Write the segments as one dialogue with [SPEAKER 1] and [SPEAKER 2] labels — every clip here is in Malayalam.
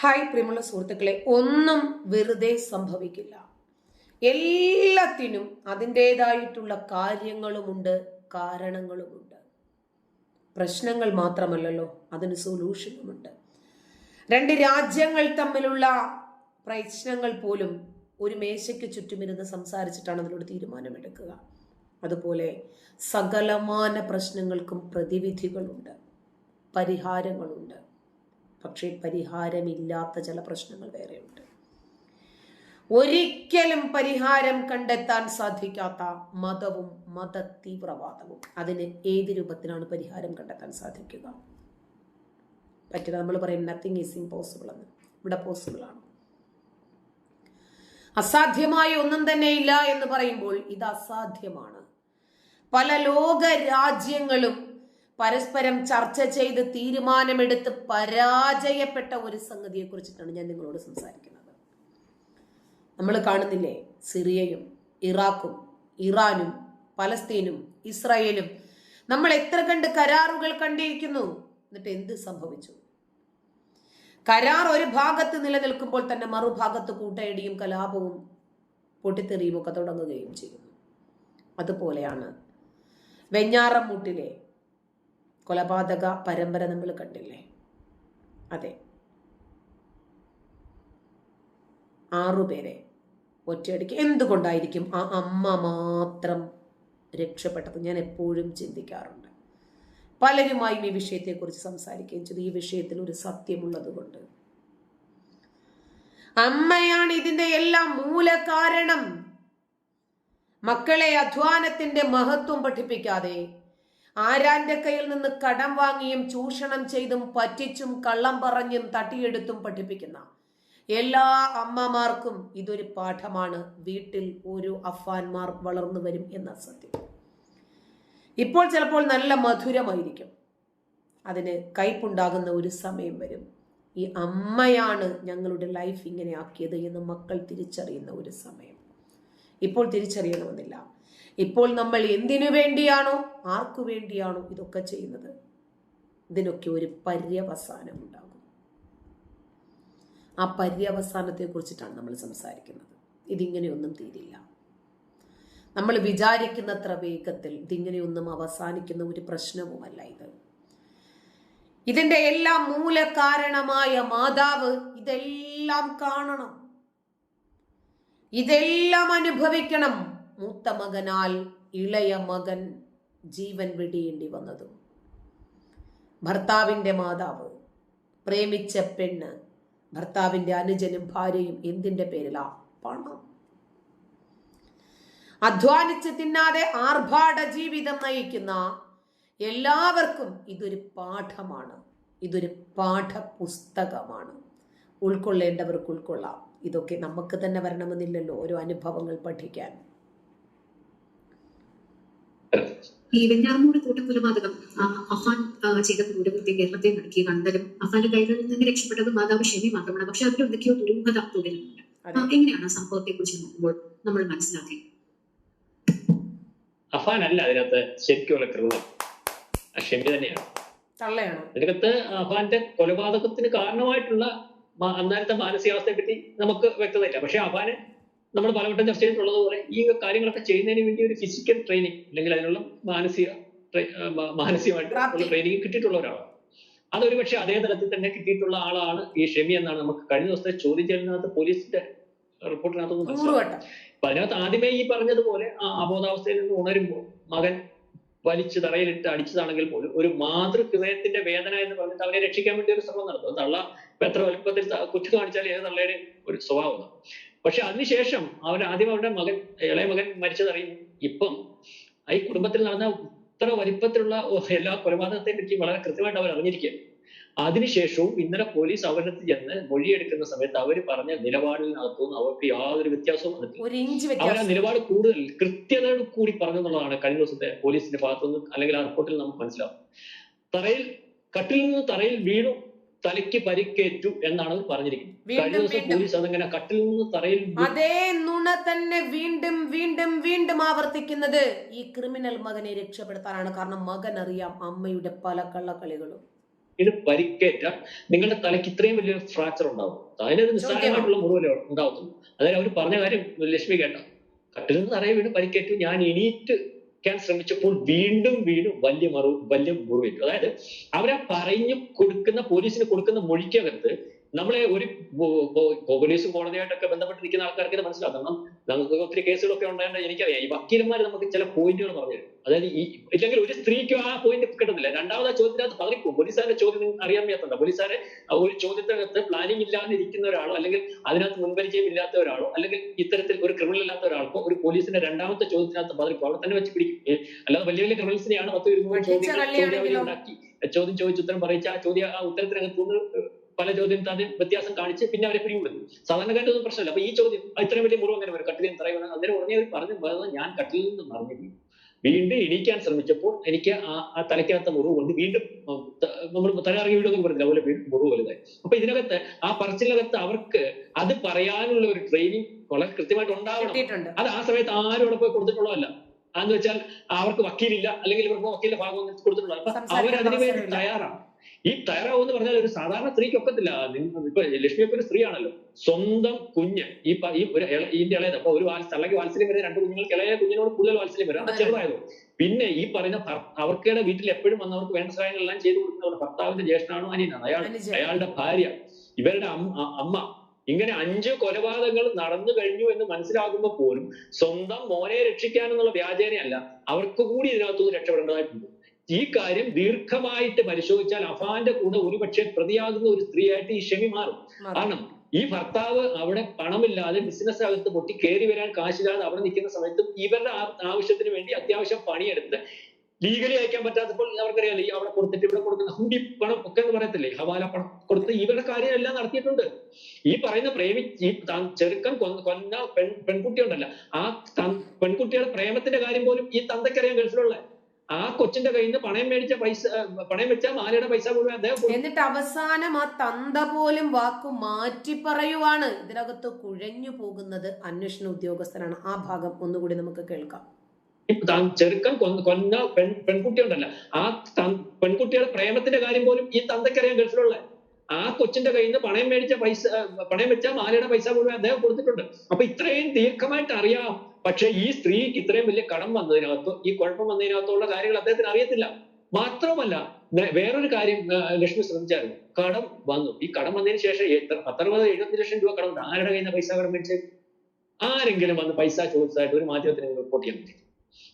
[SPEAKER 1] ഹായ് പ്രിയമുള്ള സുഹൃത്തുക്കളെ ഒന്നും വെറുതെ സംഭവിക്കില്ല. എല്ലാത്തിനും അതിന്റെതായിട്ടുള്ള കാര്യങ്ങളുമുണ്ട് കാരണങ്ങളുമുണ്ട്. പ്രശ്നങ്ങൾ മാത്രമല്ലല്ലോ അതിന് സൊല്യൂഷനുമുണ്ട് രണ്ട് രാജ്യങ്ങൾ തമ്മിലുള്ള പ്രശ്നങ്ങൾ പോലും ഒരു മേശയ്ക്ക് ചുറ്റുമിരുന്ന് സംസാരിച്ചിട്ടാണ് അതിനോട് തീരുമാനമെടുക്കുക. അതുപോലെ സകലമാന പ്രശ്നങ്ങൾക്കും പ്രതിവിധികളുണ്ട് പരിഹാരങ്ങളുണ്ട്. പക്ഷേ പരിഹാരമില്ലാത്ത ചില പ്രശ്നങ്ങൾ വേറെയുണ്ട്. ഒരിക്കലും പരിഹാരം കണ്ടെത്താൻ സാധിക്കാത്ത മതവും മത തീവ്രവാദവും അതിന് ഏത് രൂപത്തിലാണ് പരിഹാരം കണ്ടെത്താൻ സാധിക്കുക? പറ്റില്ല നമ്മൾ പറയും നത്തിങ് ഈസ് ഇമ്പോസിബിൾ എന്ന്. ഇവിടെ പോസിബിൾ ആണ്. അസാധ്യമായ ഒന്നും തന്നെ ഇല്ല എന്ന് പറയുമ്പോൾ ഇത് അസാധ്യമാണ്. പല ലോക രാജ്യങ്ങളും പരസ്പരം ചർച്ച ചെയ്ത് തീരുമാനമെടുത്ത് പരാജയപ്പെട്ട ഒരു സംഗതിയെ കുറിച്ചിട്ടാണ് ഞാൻ നിങ്ങളോട് സംസാരിക്കുന്നത്. നമ്മൾ കാണുന്നില്ലേ? സിറിയയും ഇറാഖും ഇറാനും പലസ്തീനും ഇസ്രായേലും നമ്മൾ എത്ര കണ്ട് കരാറുകൾ കണ്ടിരിക്കുന്നു? എന്നിട്ട് എന്ത് സംഭവിച്ചു? കരാർ ഒരു ഭാഗത്ത് നിലനിൽക്കുമ്പോൾ തന്നെ മറുഭാഗത്ത് കൂട്ടയടിയും കലാപവും പൊട്ടിത്തെറിയും ഒക്കെ തുടങ്ങുകയും ചെയ്യുന്നു. അതുപോലെയാണ് വെഞ്ഞാറമൂട്ടിലെ കൊലപാതക പരമ്പര നമ്മൾ കണ്ടില്ലേ? അതെ. ആറുപേരെ ഒറ്റയടിക്ക് എന്തുകൊണ്ടായിരിക്കും ആ അമ്മ മാത്രം രക്ഷപ്പെട്ടത്? ഞാൻ എപ്പോഴും ചിന്തിക്കാറുണ്ട്. പലരുമായും ഈ വിഷയത്തെക്കുറിച്ച് സംസാരിക്കുകയും ചെയ്തു. ഈ വിഷയത്തിൽ ഒരു സത്യമുള്ളത് കൊണ്ട്. അമ്മയാണ് ഇതിന്റെ എല്ലാം മൂലകാരണം. മക്കളെ അധ്വാനത്തിന്റെ മഹത്വം പഠിപ്പിക്കാതെ ആരാന്റെ കയ്യിൽ നിന്ന് കടം വാങ്ങിയും ചൂഷണം ചെയ്തും പറ്റിച്ചും കള്ളം പറഞ്ഞും തട്ടിയെടുത്തും പഠിപ്പിക്കുന്ന എല്ലാ അമ്മമാർക്കും ഇതൊരു പാഠമാണ്. വീട്ടിൽ ഒരു അഫാൻമാർ വളർന്നു വരും എന്ന സത്യം. ഇപ്പോൾ ചിലപ്പോൾ നല്ല മധുരമായിരിക്കും. അതിന് കയ്പുണ്ടാകുന്ന ഒരു സമയം വരും. ഈ അമ്മയാണ് ഞങ്ങളുടെ ലൈഫ് ഇങ്ങനെ ആക്കിയത് എന്ന് മക്കൾ തിരിച്ചറിയുന്ന ഒരു സമയം. ഇപ്പോൾ തിരിച്ചറിയണമെന്നില്ല. ഇപ്പോൾ നമ്മൾ എന്തിനു വേണ്ടിയാണോ? ആർക്കു വേണ്ടിയാണോ ഇതൊക്കെ ചെയ്യുന്നത്? ഇതിനൊക്കെ ഒരു പര്യവസാനം ഉണ്ടാകും. ആ പര്യവസാനത്തെ കുറിച്ചിട്ടാണ് നമ്മൾ സംസാരിക്കുന്നത്. ഇതിങ്ങനെയൊന്നും തീരില്ല. നമ്മൾ വിചാരിക്കുന്നത്ര വേഗത്തിൽ ഇതിങ്ങനെയൊന്നും അവസാനിക്കുന്ന ഒരു പ്രശ്നവുമല്ല ഇത്. ഇതിന്റെ എല്ലാം മൂലകാരണമായ മാതാവ് ഇതെല്ലാം കാണണം. ഇതെല്ലാം അനുഭവിക്കണം. മൂത്ത മകനാൽ ഇളയ മകൻ ജീവൻ വെടിയേണ്ടി വന്നതും. ഭർത്താവിന്റെ മാതാവ് പ്രേമിച്ച പെണ്ണ് ഭർത്താവിന്റെ അനുജനും ഭാര്യയും എന്തിന്റെ പേരിലാ? പണം. അധ്വാനിച്ച് തിന്നാതെ ആർഭാട ജീവിതം നയിക്കുന്ന എല്ലാവർക്കും ഇതൊരു പാഠമാണ്. ഇതൊരു പാഠപുസ്തകമാണ്. ഉൾക്കൊള്ളേണ്ടവർക്ക് ഉൾക്കൊള്ളാം. ഇതൊക്കെ നമുക്ക് തന്നെ വരണമെന്നില്ലല്ലോ ഓരോ അനുഭവങ്ങൾ പഠിക്കാൻ.
[SPEAKER 2] ഈ വെഞ്ഞാറമൂട് കൂട്ടക്കൊലപാതകം കൊലപാതകം അഫാൻ ചെയ്ത ക്രൂരകൃത്യം കേരളത്തെ നടക്കിയ കണ്ടലും അഫാന്റെ കൈകളിൽ നിന്ന് രക്ഷപ്പെട്ടത് മാതാവ് ഷെമി മാത്രമാണ്. പക്ഷെ അതിന്റെ എന്തൊക്കെയോ ദുരൂഹത തുടരുന്നുണ്ട്. എങ്ങനെയാണ് സംഭവത്തെ കുറിച്ച് നോക്കുമ്പോൾ നമ്മൾ മനസ്സിലാക്കി?
[SPEAKER 3] അഫാൻ അല്ല അതിനകത്ത് ശരിക്കുള്ള ക്രിമിനൽ ഷെമി തന്നെയാണ്. അതിനകത്ത് അഫാന്റെ കൊലപാതകത്തിന് കാരണമായിട്ടുള്ള അന്നാലത്തെ അന്നേരത്തെ മാനസികാവസ്ഥയെ പറ്റി നമുക്ക് വ്യക്തതയില്ല. പക്ഷെ അഫാന് നമ്മൾ പലവട്ടം ചർച്ച ചെയ്തിട്ടുള്ളത് പോലെ ഈ കാര്യങ്ങളൊക്കെ ചെയ്യുന്നതിന് വേണ്ടി ഒരു ഫിസിക്കൽ ട്രെയിനിങ് അല്ലെങ്കിൽ അതിനുള്ള മാനസിക മാനസികമായിട്ട്. ട്രെയിനിങ് കിട്ടിയിട്ടുള്ള ഒരാളാണ്. അതൊരു പക്ഷെ അതേ തലത്തിൽ തന്നെ കിട്ടിയിട്ടുള്ള ആളാണ് ഈ ഷെമി എന്നാണ് നമുക്ക് കഴിഞ്ഞ ദിവസത്തെ ചോദ്യം ചെയ്യലിനകത്ത് പോലീസിന്റെ റിപ്പോർട്ടിനകത്തൊന്നും
[SPEAKER 1] വട്ടം
[SPEAKER 3] അപ്പൊ അതിനകത്ത് ആദ്യമേ ഈ പറഞ്ഞതുപോലെ ആ അബോധാവസ്ഥയിൽ നിന്ന് ഉണരുമ്പോൾ മകൻ വലിച്ച് തറയിലിട്ട് അടിച്ചതാണെങ്കിൽ പോലും ഒരു മാതൃഹൃദയത്തിന്റെ വേദന എന്ന് പറഞ്ഞിട്ട് അവനെ രക്ഷിക്കാൻ വേണ്ടി ഒരു ശ്രമം നടത്തും. തള്ള എത്ര വലുപ്പത്തിൽ കുറ്റു കാണിച്ചാൽ ഏത് തള്ളയുടെ ഒരു സ്വഭാവമാണ് പക്ഷെ അതിനുശേഷം അവർ ആദ്യം അവരുടെ മകൻ ഇളയ മകൻ മരിച്ചതറിയും ഇപ്പം ഈ കുടുംബത്തിൽ നടന്ന ഇത്ര വലിപ്പത്തിലുള്ള എല്ലാ കൊലപാതകത്തെ പറ്റി വളരെ കൃത്യമായിട്ട് അവർ അറിഞ്ഞിരിക്കുകയാണ് അതിനുശേഷവും ഇന്നലെ പോലീസ് അവരടുത്ത് ചെന്ന് മൊഴിയെടുക്കുന്ന സമയത്ത് അവർ പറഞ്ഞ നിലപാടിനകത്തുനിന്ന് അവർക്ക് യാതൊരു വ്യത്യാസവും വന്നിട്ടില്ല. അവർ ആ നിലപാട് കൂടുതൽ കൃത്യതയോട് കൂടി പറഞ്ഞെന്നുള്ളതാണ് കഴിഞ്ഞ ദിവസത്തെ പോലീസിന്റെ ഭാഗത്തുനിന്ന് അല്ലെങ്കിൽ ആ റിപ്പോർട്ടിൽ നമുക്ക് മനസ്സിലാവും തറയിൽ കട്ടിൽ നിന്ന് തറയിൽ വീണു തലയ്ക്ക് പരിക്കേറ്റു എന്നാണ് പറഞ്ഞിരിക്കുന്നത്.
[SPEAKER 1] വീണ്ടും
[SPEAKER 3] കഴിഞ്ഞ ദിവസം പോലീസ് അതങ്ങനെ കട്ടിൽ നിന്ന് തറയിൽ
[SPEAKER 1] അതേ നുണ തന്നെ വീണ്ടും വീണ്ടും വീണ്ടും ആവർത്തിക്കുന്നത്. ഈ ക്രിമിനൽ മകനെ രക്ഷപ്പെടുത്താനാണ് കാരണം മകൻ അറിയാം അമ്മയുടെ പല കള്ളക്കളികളും.
[SPEAKER 3] ഇത് പരിക്കേറ്റ നിങ്ങളുടെ തലയ്ക്ക് ഇത്രയും വലിയ ഫ്രാക്ചർ ഉണ്ടാവും. അതിനൊരു നിസ്സാരമായിട്ടുള്ള മുറിവല്ലേ ഉണ്ടാവത്തുള്ളൂ. അതായത് അവർ പറഞ്ഞ കാര്യം ലക്ഷ്മി കേട്ട. കട്ടിൽ നിന്ന് തറയിൽ വീണ് പരിക്കേറ്റു. ഞാൻ എണീറ്റ് ശ്രമിച്ചപ്പോൾ വീണ്ടും വീണ്ടും വലിയ മറു വലിയ മുറിവേറ്റു. അതായത് അവരാ പറഞ്ഞു കൊടുക്കുന്ന പോലീസിന് കൊടുക്കുന്ന മൊഴിക്കകത്ത് നമ്മളെ ഒരു പോലീസും കോടതിയായിട്ടൊക്കെ ബന്ധപ്പെട്ടിരിക്കുന്ന ആൾക്കാർക്ക് ഇത് മനസ്സിലാക്കണം നമുക്ക് ഒത്തിരി കേസുകളൊക്കെ ഉണ്ടായത് എനിക്കറിയാം. ഈ വക്കീലന്മാർ നമുക്ക് ചില പോയിന്റുകൾ പറഞ്ഞു തരും അതായത് ഈ ഇല്ലെങ്കിൽ ഒരു സ്ത്രീക്ക് ആ പോയിന്റ് കിട്ടുന്നില്ല രണ്ടാമത് ആ ചോദ്യത്തിനകത്ത് പതറിപ്പോകും പോലീസുകാരുടെ ചോദ്യം അറിയാൻ വയ്യാത്തണ്ട പോലീസുകാരെ ആ ഒരു ചോദ്യത്തിനകത്ത് പ്ലാനിങ് ഇല്ലാതെ ഇരിക്കുന്ന ഒരാളോ അല്ലെങ്കിൽ അതിനകത്ത് മുൻപരിചയം ഇല്ലാത്ത ഒരാളോ അല്ലെങ്കിൽ ഇത്തരത്തിൽ ഒരു ക്രിമിനൽ അല്ലാത്ത ഒരാൾക്കോ ഒരു പോലീസിന്റെ രണ്ടാമത്തെ ചോദ്യത്തിനകത്ത് പതറിപ്പോ അവിടെ തന്നെ വെച്ച് പിടിക്കും. അല്ലാതെ വലിയ വലിയ ക്രിമിനൽസിനെയാണ് പത്ത് ഇരുന്നൂറ് ചോദ്യം ചോദ്യം ചോദിച്ച് ഉത്തരം പറയിച്ച ആ ചോദ്യം ആ ഉത്തരത്തിനകത്ത് പല ചോദ്യം തന്നെ വ്യത്യാസം കാണിച്ച് പിന്നെ അവരെ പിടികൂടുന്നു. സാധാരണക്കാരൊന്നും പ്രശ്നമില്ല. അപ്പൊ ഈ ചോദ്യം ഇത്രയും വലിയ മുറിവ് അങ്ങനെ വരും. കട്ടിലിൽ നിന്ന് തറയുന്നത് അന്നേരം ഉടനെ അവർ പറഞ്ഞു "വേറെ ഞാൻ കട്ടിലിൽ നിന്ന് മറിഞ്ഞു വീണ്ടും എണീക്കാൻ ശ്രമിച്ചപ്പോൾ എനിക്ക് ആ ആ തലയ്ക്കകത്ത മുറിവ് കൊണ്ട് വീണ്ടും നമ്മൾ തലയിറങ്ങി വീടൊന്നും പറഞ്ഞില്ല അതുപോലെ വീണ്ടും മുറിവ് വലുതായി. അപ്പൊ ഇതിനകത്ത് ആ പറച്ചിലകത്ത് അവർക്ക് അത് പറയാനുള്ള ഒരു ട്രെയിനിങ് വളരെ കൃത്യമായിട്ട് ഉണ്ടാവണം. അത് ആ സമയത്ത് ആരും അവിടെ പോയി കൊടുത്തിട്ടുള്ളതല്ല. അതെന്ന് വെച്ചാൽ അവർക്ക് വക്കീലില്ല. അല്ലെങ്കിൽ ഇവർക്ക് വക്കീലിന്റെ ഭാഗം കൊടുത്തിട്ടുള്ള അപ്പൊ അവരതിനു വേണ്ടി തയ്യാറാണ്. ഈ തയ്യാറാവും എന്ന് പറഞ്ഞാൽ ഒരു സാധാരണ സ്ത്രീക്ക് ഒക്കത്തില്ല. ഇപ്പൊ ലക്ഷ്മി ഒക്കെ ഒരു സ്ത്രീയാണല്ലോ. സ്വന്തം കുഞ്ഞ്. ഈ ഈ ഒരു ഇതിന്റെ ഇളയത്. അപ്പൊ ഒരു അല്ലെങ്കിൽ വാത്സല്യം വരുന്ന രണ്ട് കുഞ്ഞുങ്ങൾക്ക് ഇളയ കുഞ്ഞിനോട് കൂടുതൽ വാത്സല്യം വരും. അത്. ചെറുതായതോ പിന്നെ ഈ പറയുന്ന അവർക്കിടെ വീട്ടിൽ എപ്പോഴും വന്നവർക്ക് വേണ്ട സഹായങ്ങളെല്ലാം ചെയ്തു കൊടുക്കുന്നവർ ഭർത്താവിന്റെ ജ്യേഷ്ഠനാണോ അനിയനാണ്? അയാൾ അയാളുടെ ഭാര്യ. ഇവരുടെ അമ്മ അമ്മ. ഇങ്ങനെ അഞ്ച് കൊലപാതകങ്ങൾ നടന്നു കഴിഞ്ഞു എന്ന് മനസ്സിലാകുമ്പോൾ പോലും സ്വന്തം മോനെ രക്ഷിക്കാനെന്നുള്ള വ്യാജേനയല്ല. അവർക്ക് കൂടി ഇതിനകത്തുനിന്ന് രക്ഷപ്പെടേണ്ടതായിട്ടുണ്ട്. ഈ കാര്യം ദീർഘമായിട്ട് പരിശോധിച്ചാൽ അഫാന്റെ കൂടെ ഒരുപക്ഷെ പ്രതിയാകുന്ന ഒരു സ്ത്രീയായിട്ട് ഈ ഷെമി മാറും. കാരണം ഈ ഭർത്താവ് അവിടെ പണമില്ലാതെ ബിസിനസ് അകത്ത് പൊട്ടി കയറി വരാൻ കാശില്ലാതെ അവിടെ നിൽക്കുന്ന സമയത്തും ഇവരുടെ ആവശ്യത്തിന് വേണ്ടി അത്യാവശ്യം പണിയെടുത്ത് ലീഗലി അയക്കാൻ പറ്റാത്തപ്പോൾ അവർക്കറിയാലോ ഈ അവിടെ കൊടുത്തിട്ട് ഇവിടെ കൊടുക്കുന്ന ഹുണ്ടി പണം ഒക്കെ എന്ന് പറയത്തില്ലേ ഹവാല പണം കൊടുത്ത് ഇവരുടെ കാര്യം എല്ലാം നടത്തിയിട്ടുണ്ട്. ഈ പറയുന്ന പ്രേമി ഈ ചെറുക്കൻ കൊന്ന പെൺ പെൺകുട്ടി ഉണ്ടല്ല ആ പെൺകുട്ടിയുടെ പ്രേമത്തിന്റെ കാര്യം പോലും ഈ തന്തയ്ക്കറിയാം ഗൾഫിലുള്ള. ആ കൊച്ചിന്റെ കയ്യിൽ നിന്ന് പണയം മേടിച്ച പൈസ പണയം വെച്ച മാലയുടെ പൈസ മുഴുവൻ അദ്ദേഹം
[SPEAKER 1] എന്നിട്ട് അവസാനം ആ തന്ത പോലും വാക്ക് മാറ്റി പറയുവാണ്. ഇതിനകത്ത് കുഴഞ്ഞു പോകുന്നത് അന്വേഷണ ഉദ്യോഗസ്ഥനാണ്. ആ ഭാഗം ഒന്നുകൂടി നമുക്ക് കേൾക്കാം.
[SPEAKER 3] ചെറുക്കൻ കൊന്ന പെൺ പെൺകുട്ടി ഉണ്ടല്ല ആ പെൺകുട്ടിയുടെ പ്രേമത്തിന്റെ കാര്യം പോലും ഈ തന്തയ്ക്കറിയാൻ ഗൾഫിലുള്ള. ആ കൊച്ചിന്റെ കയ്യിൽ നിന്ന് പണയം മേടിച്ച പൈസ പണയം വെച്ച മാലയുടെ പൈസ മുഴുവൻ അദ്ദേഹം കൊടുത്തിട്ടുണ്ട്. അപ്പൊ ഇത്രയും ദീർഘമായിട്ട് അറിയാം. പക്ഷെ ഈ സ്ത്രീക്ക് ഇത്രയും വലിയ കടം വന്നതിനകത്തോ ഈ കുഴപ്പം വന്നതിനകത്തുള്ള കാര്യങ്ങൾ അദ്ദേഹത്തിന് അറിയത്തില്ല. മാത്രമല്ല വേറൊരു കാര്യം ലക്ഷ്മി ശ്രമിച്ചായിരുന്നു കടം വന്നു. ഈ കടം വന്നതിന് ശേഷം എത്ര പത്തറുപത് എഴുപത്തി ലക്ഷം രൂപ കടം ആരുടെ കയ്യിൽ നിന്ന് പൈസ കടം മേടിച്ച്? ആരെങ്കിലും വന്ന് പൈസ ചോദിച്ചതായിട്ട് ഒരു മാധ്യമത്തിന് റിപ്പോർട്ട് ചെയ്യാൻ പറ്റും.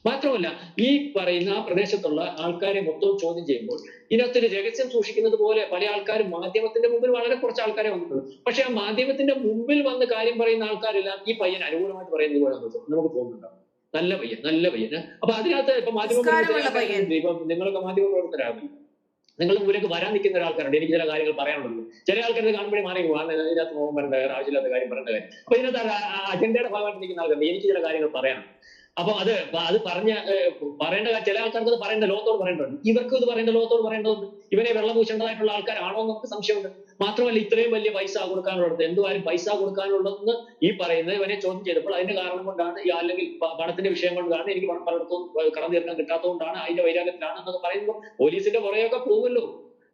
[SPEAKER 3] മാത്രമല്ല ഈ പറയുന്ന ആ പ്രദേശത്തുള്ള ആൾക്കാരെ മൊത്തം ചോദ്യം ചെയ്യുമ്പോൾ ഇതിനകത്തൊരു രഹസ്യം സൂക്ഷിക്കുന്നത് പോലെ പല ആൾക്കാരും മാധ്യമത്തിന്റെ മുമ്പിൽ വളരെ കുറച്ച് ആൾക്കാരെ വന്നിട്ടുള്ളൂ പക്ഷെ ആ മാധ്യമത്തിന്റെ മുമ്പിൽ വന്ന് കാര്യം പറയുന്ന ആൾക്കാരെല്ലാം ഈ പയ്യൻ അനുകൂലമായിട്ട് പറയുന്നത് പോലെ നമുക്ക് നമുക്ക് തോന്നുന്നുണ്ടാവും നല്ല പയ്യൻ നല്ല പയ്യൻ അപ്പൊ അതിനകത്ത് ഇപ്പൊ മാധ്യമ. ഇപ്പൊ നിങ്ങളൊക്കെ മാധ്യമ പ്രവർത്തകരാകും നിങ്ങൾ മുമ്പിലേക്ക് വരാൻ നിൽക്കുന്ന ഒരാൾക്കാരുണ്ട്. എനിക്ക് ചില കാര്യങ്ങൾ പറയാനുള്ളത്. ചില ആൾക്കാർ കാണുമ്പോഴേ മാറി ഇതിനകത്ത് നോക്കാൻ പറയേണ്ട കാര്യം ആവശ്യമില്ലാത്ത കാര്യം പറയേണ്ട കാര്യം. അപ്പൊ ഇതിനകത്ത് അജണ്ടയുടെ ഭാഗമായിട്ട് നിൽക്കുന്ന ആൾക്കാരുണ്ട്. എനിക്ക് ചില കാര്യങ്ങൾ പറയാനുണ്ട്. അപ്പൊ അത് അത് പറഞ്ഞ പറയേണ്ട ചില ആൾക്കാർക്ക് അത് പറയേണ്ട ലോകത്തോട് പറയേണ്ടതുണ്ട്. ഇവർക്കും ഇത് പറയേണ്ട ലോകത്തോട് പറയേണ്ടതുണ്ട്. ഇവനെ വെള്ളം പൂശേണ്ടതായിട്ടുള്ള ആൾക്കാരാണോ എന്ന് നമുക്ക് സംശയമുണ്ട്. മാത്രമല്ല ഇത്രയും വലിയ പൈസ കൊടുക്കാനുള്ളത് എന്തുവാരും പൈസ കൊടുക്കാനുള്ളതെന്ന് ഈ പറയുന്നത് ഇവനെ ചോദ്യം ചെയ്തപ്പോൾ അതിന്റെ കാരണം കൊണ്ടാണ് അല്ലെങ്കിൽ പണത്തിന്റെ വിഷയം കൊണ്ടാണ് എനിക്ക് പണം പലയിടത്തും കടം തീർക്കാൻ കിട്ടാത്തതുകൊണ്ടാണ് അതിന്റെ വൈരാഗ്യത്തിലാണ് എന്നൊക്കെ പറയുമ്പോൾ പോലീസിന്റെ പുറകെയൊക്കെ പോകുമല്ലോ.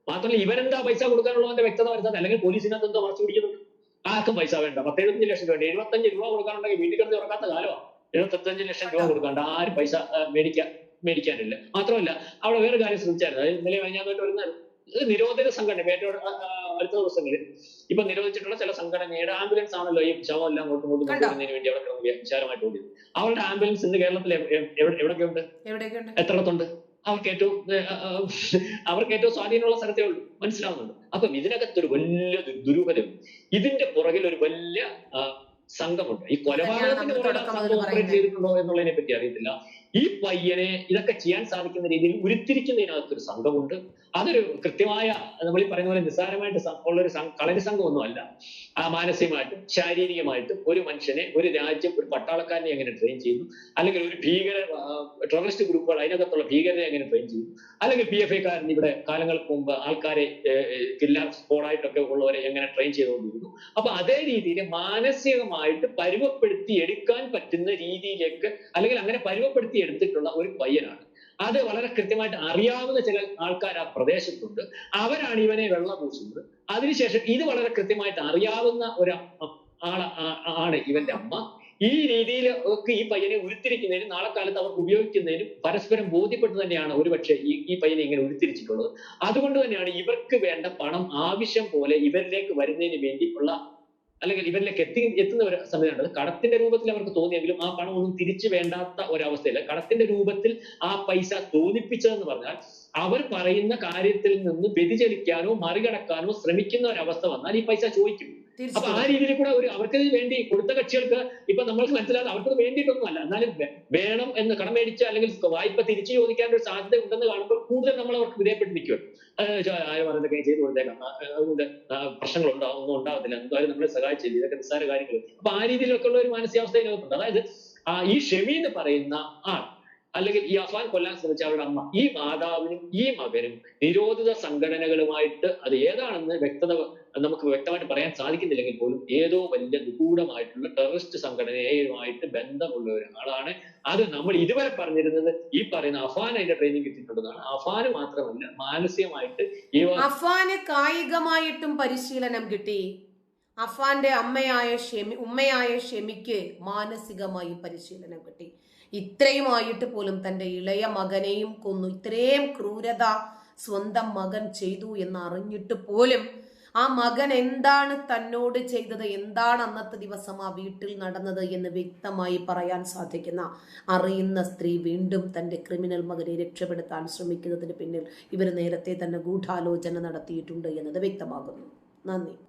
[SPEAKER 3] മാത്രമല്ല ഇവരെന്താ പൈസ കൊടുക്കാനുള്ളതിന്റെ വ്യക്തത വരുത്താൻ അല്ലെങ്കിൽ പോലീസിനകത്ത് എന്താ മറച്ചു പിടിക്കുന്നുണ്ട്? ആർക്കും പൈസ വേണ്ട. പത്തെഴുപത്തഞ്ച് ലക്ഷം വേണ്ട. എഴുപത്തഞ്ച് രൂപ കൊടുക്കാനുണ്ടെങ്കിൽ വീട്ടിൽ കിടന്ന് ഉറക്കാത്ത കാലമാണ് എഴുപത്തഞ്ച് ലക്ഷം രൂപ കൊടുക്കണ്ട ആരും പൈസ മേടിക്കാൻ മേടിക്കാനില്ല. മാത്രമല്ല അവിടെ വേറെ കാര്യം ശ്രദ്ധിച്ചായിരുന്നു. ഇന്നലെ കഴിഞ്ഞാൽ വരുന്ന ഇത് നിരോധന സംഘടന ആ, അടുത്ത ദിവസങ്ങളിൽ ഇപ്പൊ നിരോധിച്ചിട്ടുള്ള ചില സംഘടനയുടെ ആംബുലൻസ് ആണല്ലോ ഈ ശവം എല്ലാം അങ്ങോട്ടും ഇങ്ങോട്ടും
[SPEAKER 1] കണ്ടോ?
[SPEAKER 3] കൊണ്ടുവരുന്നതിന് വേണ്ടി അവിടെ കിടന്ന് വിചാരമായിട്ട് ഓടിയത് അവരുടെ ആംബുലൻസ് ഇന്ന് കേരളത്തിൽ എവിടെയൊക്കെ
[SPEAKER 1] ഉണ്ട്
[SPEAKER 3] എത്രത്തോണ്ട്? അവർക്ക് ഏറ്റവും അവർക്ക് ഏറ്റവും സ്വാധീനമുള്ള സ്ഥലത്തേ ഉള്ളൂ. മനസ്സിലാവുന്നുണ്ട്. അപ്പം ഇതിനകത്തൊരു വലിയ ദുരൂഹതയും ഇതിന്റെ പുറകിൽ ഒരു വലിയ സംഘമുണ്ട് ഈ കൊലപാതകത്തിന്റെ
[SPEAKER 1] തുടക്കം
[SPEAKER 3] സംഘം ഓപ്പറേറ്റ്. ചെയ്തിട്ടുണ്ടോ എന്നുള്ളതിനെ പറ്റി അറിയത്തില്ല ഈ പയ്യനെ ഇതൊക്കെ ചെയ്യാൻ സാധിക്കുന്ന രീതിയിൽ ഉരുത്തിരിക്കുന്നതിനകത്തൊരു സംഘമുണ്ട്. അതൊരു കൃത്യമായ നമ്മൾ ഈ പറയുന്ന പോലെ നിസ്സാരമായിട്ട് സം- ഉള്ള ഒരു കളരി സംഘമൊന്നും അല്ല ആ മാനസികമായിട്ടും ശാരീരികമായിട്ടും ഒരു മനുഷ്യനെ ഒരു രാജ്യം ഒരു പട്ടാളക്കാരനെ എങ്ങനെ ട്രെയിൻ ചെയ്യുന്നു? അല്ലെങ്കിൽ ഒരു ഭീകര ടെററിസ്റ്റ് ഗ്രൂപ്പുകൾ അതിനകത്തുള്ള ഭീകരരെ എങ്ങനെ ട്രെയിൻ ചെയ്യുന്നു? അല്ലെങ്കിൽ പി എഫ് ഐക്കാരൻ ഇവിടെ കാലങ്ങൾക്ക് മുമ്പ് ആൾക്കാരെ കില്ലാർ സ്കോഡായിട്ടൊക്കെ ഉള്ളവരെ എങ്ങനെ ട്രെയിൻ ചെയ്തുകൊണ്ടിരുന്നു? അപ്പൊ അതേ രീതിയിൽ മാനസികമായിട്ട് പരുവപ്പെടുത്തി എടുക്കാൻ പറ്റുന്ന രീതിയിലേക്ക് അല്ലെങ്കിൽ അങ്ങനെ പരുവപ്പെടുത്തി എടുത്തിട്ടുള്ള ഒരു പയ്യനാണ്. അത് വളരെ കൃത്യമായിട്ട് അറിയാവുന്ന ചില ആൾക്കാർ ആ പ്രദേശത്തുണ്ട്. അവരാണ് ഇവനെ വെള്ളം പൂശുന്നത് അതിനുശേഷം ഇത് വളരെ കൃത്യമായിട്ട് അറിയാവുന്ന ഒരു ആള ആണ് ഇവന്റെ അമ്മ. ഈ രീതിയിൽ ഒക്കെ ഈ പയ്യനെ ഉരുത്തിരിക്കുന്നതിനും നാളെ കാലത്ത് അവർക്ക് ഉപയോഗിക്കുന്നതിനും പരസ്പരം ബോധ്യപ്പെട്ട് തന്നെയാണ് ഒരുപക്ഷെ ഈ ഈ പയ്യനെ ഇങ്ങനെ ഉരുത്തിരിച്ചിട്ടുള്ളത്. അതുകൊണ്ട് തന്നെയാണ് ഇവർക്ക് വേണ്ട പണം ആവശ്യം പോലെ ഇവരിലേക്ക് വരുന്നതിന് വേണ്ടിയുള്ള അല്ലെങ്കിൽ ഇവരിലേക്ക് എത്തി എത്തുന്ന ഒരു സമയമുണ്ട് കടത്തിന്റെ രൂപത്തിൽ അവർക്ക് തോന്നിയെങ്കിലും ആ പണം ഒന്നും തിരിച്ചു വേണ്ടാത്ത ഒരവസ്ഥയില്ല. കടത്തിന്റെ രൂപത്തിൽ ആ പൈസ തോന്നിപ്പിച്ചതെന്ന് പറഞ്ഞാൽ അവർ പറയുന്ന കാര്യത്തിൽ നിന്ന് വ്യതിചലിക്കാനോ മറികടക്കാനോ ശ്രമിക്കുന്ന ഒരവസ്ഥ വന്നാൽ ഈ പൈസ ചോദിക്കും. അപ്പൊ ആ രീതിയിൽ കൂടെ ഒരു അവർക്ക് വേണ്ടി കൊടുത്ത കക്ഷികൾക്ക് ഇപ്പൊ നമ്മൾക്ക് മനസ്സിലാകും അവർക്ക് വേണ്ടിയിട്ടൊന്നും അല്ല. എന്നാലും വേണം എന്ന് കടം മേടിച്ച് അല്ലെങ്കിൽ വായ്പ തിരിച്ചു ചോദിക്കാൻ ഒരു സാധ്യത ഉണ്ടെന്ന് കാണുമ്പോൾ കൂടുതൽ നമ്മൾ അവർക്ക് വിധേയപ്പെട്ട് നിൽക്കും പറയുന്നതൊക്കെ ചെയ്തു കൊടുത്തേക്കാം. അതുകൊണ്ട് പ്രശ്നങ്ങൾ ഉണ്ടാവും ഒന്നും ഉണ്ടാവത്തില്ല. എന്തായാലും നമ്മളെ സഹായിച്ചില്ല? ഇതൊക്കെ നിസ്സാര കാര്യങ്ങൾ. അപ്പൊ ആ രീതിയിലൊക്കെ ഉള്ള ഒരു മാനസികാവസ്ഥ ഇതിനകത്തുണ്ട്. അതായത് ഈ ഷെമി എന്ന് പറയുന്ന ആൾ അല്ലെങ്കിൽ ഈ അഫാൻ കൊല്ലാൻ ശ്രമിച്ച അവരുടെ അമ്മ ഈ മാതാവിനും ഈ മകനും നിരോധിത സംഘടനകളുമായിട്ട് അത് ഏതാണെന്ന് വ്യക്തത നമുക്ക് വ്യക്തമായിട്ട് പറയാൻ സാധിക്കുന്നില്ലെങ്കിൽ പോലും ഏതോ വലിയ നിഗൂഢമായിട്ടുള്ള ടെററിസ്റ്റ് സംഘടനയുമായിട്ട് ബന്ധമുള്ള ഒരാളാണ്. അത് നമ്മൾ ഇതുവരെ പറഞ്ഞിരുന്നത് ഈ പറയുന്ന അഫാൻ അതിന്റെ ട്രെയിനിങ് കിട്ടിയിട്ടുള്ളതാണ് അഫാന് മാത്രമല്ല മാനസികമായിട്ട് ഈ
[SPEAKER 1] അഫാന് കായികമായിട്ടും പരിശീലനം കിട്ടി. അഫാന്റെ അമ്മയായ ഷെമി ഉമ്മയായ ഷെമിക്ക് മാനസികമായി പരിശീലനം കിട്ടി. ഇത്രയുമായിട്ട് പോലും തന്റെ ഇളയ മകനെയും കൊന്നു. ഇത്രയും ക്രൂരത സ്വന്തം മകൻ ചെയ്തു എന്ന് അറിഞ്ഞിട്ട് പോലും ആ മകൻ എന്താണ് തന്നോട് ചെയ്തത്? എന്താണ് അന്നത്തെ ദിവസം ആ വീട്ടിൽ നടന്നത് എന്ന് വ്യക്തമായി പറയാൻ സാധിക്കുന്ന അറിയുന്ന സ്ത്രീ വീണ്ടും തന്റെ ക്രിമിനൽ മകനെ രക്ഷപ്പെടുത്താൻ ശ്രമിക്കുന്നതിന് പിന്നിൽ ഇവർ നേരത്തെ തന്നെ ഗൂഢാലോചന നടത്തിയിട്ടുണ്ട് എന്നത് വ്യക്തമാകുന്നു. നന്ദി.